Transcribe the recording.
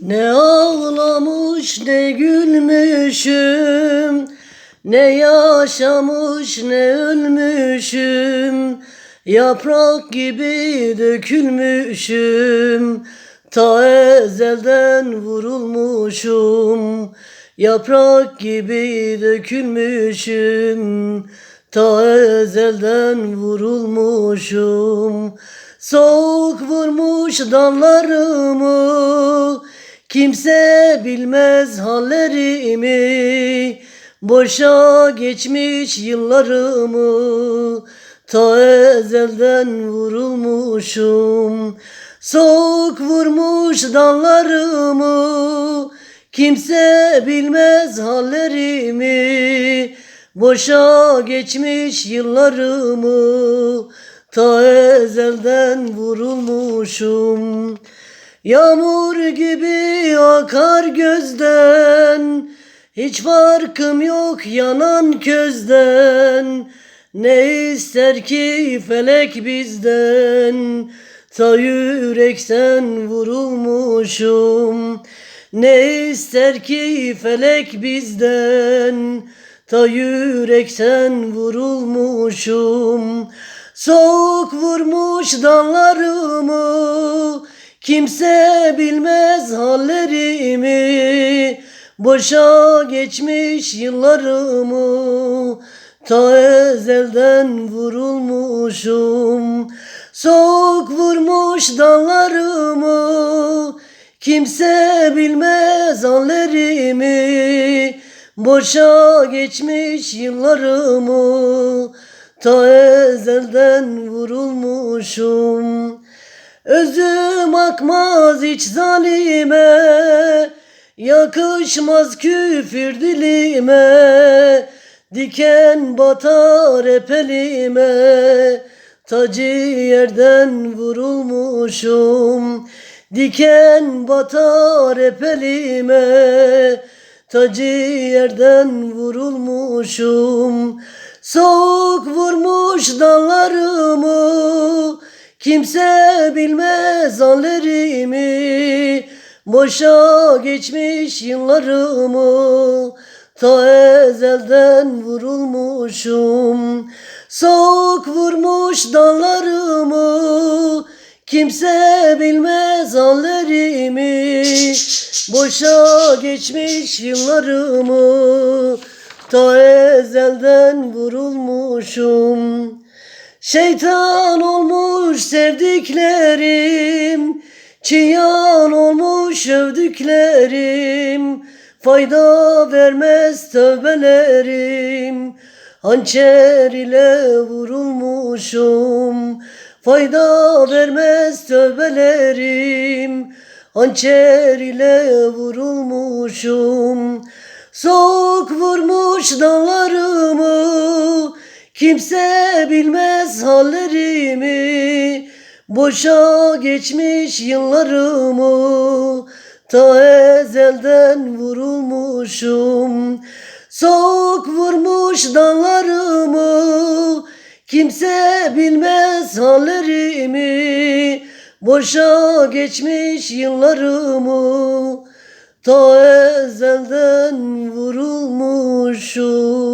Ne ağlamış ne gülmüşüm. Ne yaşamış ne ölmüşüm. Yaprak gibi dökülmüşüm. Ta ezelden vurulmuşum. Yaprak gibi dökülmüşüm. Ta ezelden vurulmuşum. Soğuk vurmuş dallarımı Kimse bilmez hallerimi. Boşa geçmiş yıllarımı. Ta ezelden vurulmuşum. Soğuk vurmuş dallarımı. Kimse bilmez hallerimi. Boşa geçmiş yıllarımı. Ta ezelden vurulmuşum Yağmur gibi akar gözden. Hiç farkım yok yanan közden. Ne ister ki felek bizden? Ta yürekten vurulmuşum. Ne ister ki felek bizden? Ta yürekten vurulmuşum. Soğuk vurmuş dallarımı Kimse bilmez hallerimi. Boşa geçmiş yıllarımı Ta ezelden vurulmuşum. Soğuk vurmuş dallarımı Kimse bilmez hallerimi. Boşa geçmiş yıllarımı Ta ezelden vurulmuşum Özüm akmaz hiç zalime Yakışmaz küfür dilime. Diken batar hep elime Tacı yerden vurulmuşum. Diken batar hep elime Tacı yerden vurulmuşum. Soğuk vurmuş dallarımı Kimse bilmez hallerimi Boşa geçmiş yıllarımı. Ta ezelden vurulmuşum. Soğuk vurmuş dallarımı. Kimse bilmez hallerimi Boşa geçmiş yıllarımı. Ta ezelden vurulmuşum Şeytan olmuş sevdiklerim Çiyan olmuş övdüklerim Fayda vermez tövbelerim Hançer ile vurulmuşum. Fayda vermez tövbelerim Hançer ile vurulmuşum. Soğuk vurmuş dallarımı Kimse bilmez hallerimi Boşa geçmiş yıllarımı Ta ezelden vurulmuşum. Soğuk vurmuş dallarımı Kimse bilmez hallerimi. Boşa geçmiş yıllarımı Ta ezelden vurulmuşum